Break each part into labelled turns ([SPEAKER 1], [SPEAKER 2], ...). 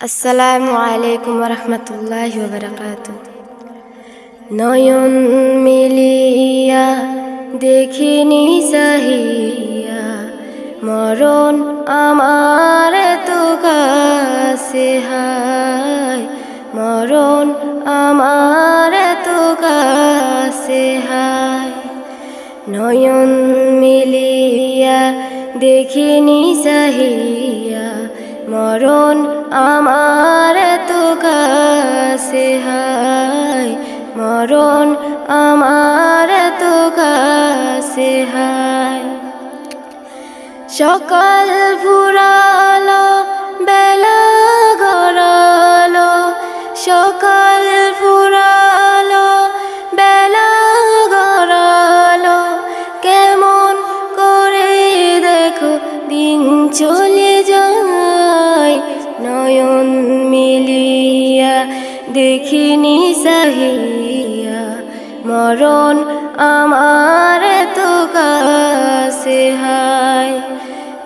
[SPEAKER 1] আসসালামু আলাইকুম রহমতুল্লাহ বরকাত নয়ন মিলিয়া দেখিনি সাহিয়া মরণ আমার তো কাছে হায়, মরণ আমার তো কাছে হায়। নয়ন মিলিয়া দেখিনি সাহিয়া মরণ আমার তো কাছে হায়। মরণ আমার তো কাছে হায়। সকাল ফুরালো বেলা গড়ালো। সকাল ফুরালো বেলা গড়ালো। কেমন করে দেখো দিন চলে যায়। নয়ন মিলিয়া, দেখিনি সাহিয়া। মরণ আমার তো কাছে হায়।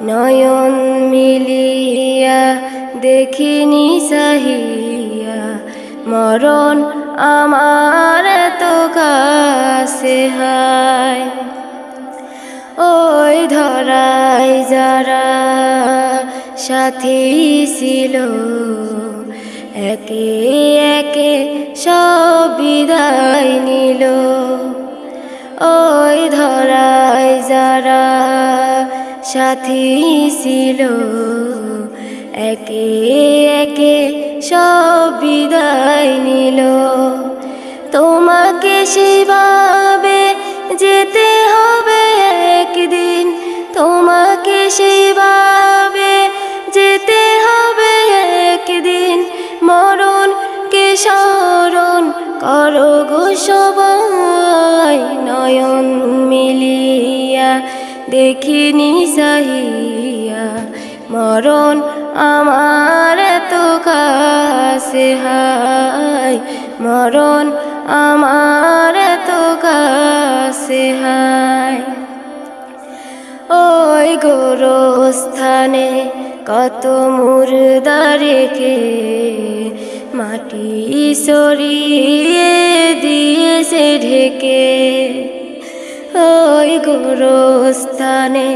[SPEAKER 1] নয়ন মিলিয়া, দেখিনি সাহিয়া। মরণ আমার তো কাছে হায়। ওই ধরাই যারা সাথী ছিল। একে একে সব বিদায় নিল। ওই ধরাই যারা সাথী ছিল, একে একে সব বিদায় নিল। তোমাকে সেভাবে যেতে স্মরণ করো গো সবাই, নয়ন মিলিয়া দেখিনি সাহিয়া মরণ আমার তো কাছে হায়, মরণ আমার তো কাছে হায়। ওই গোরস্থানে কত মুর্দা রেখে মাটি সরিয়ে দিয়েছে ঢেকে। ওই গোরস্থানে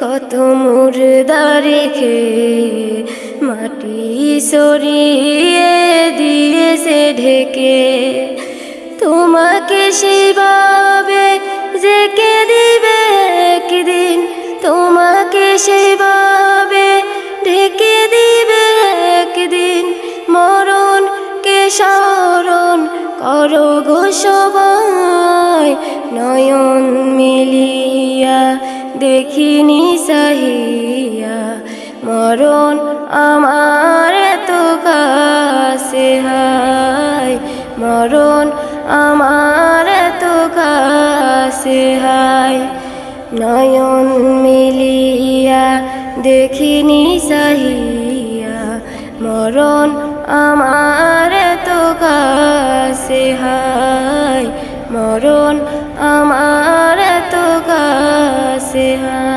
[SPEAKER 1] কত মুর্দা রেখে মাটি সরিয়ে দিয়েছে ঢেকে। তোমাকে সেভাবে জেকে দিবে একদিন, তোমাকে সেভাবে করো গো সবাই নয়ন মিলিয়া, দেখিনি সাহিয়া। মরণ আমার তো কাছে হায়, মরণ আমার তো কাছে হায়। নয়ন মিলিয়া, দেখিনি সাহিয়া, মরণ আমার কাছে হায় মরণ আমার তো কাছে হায়।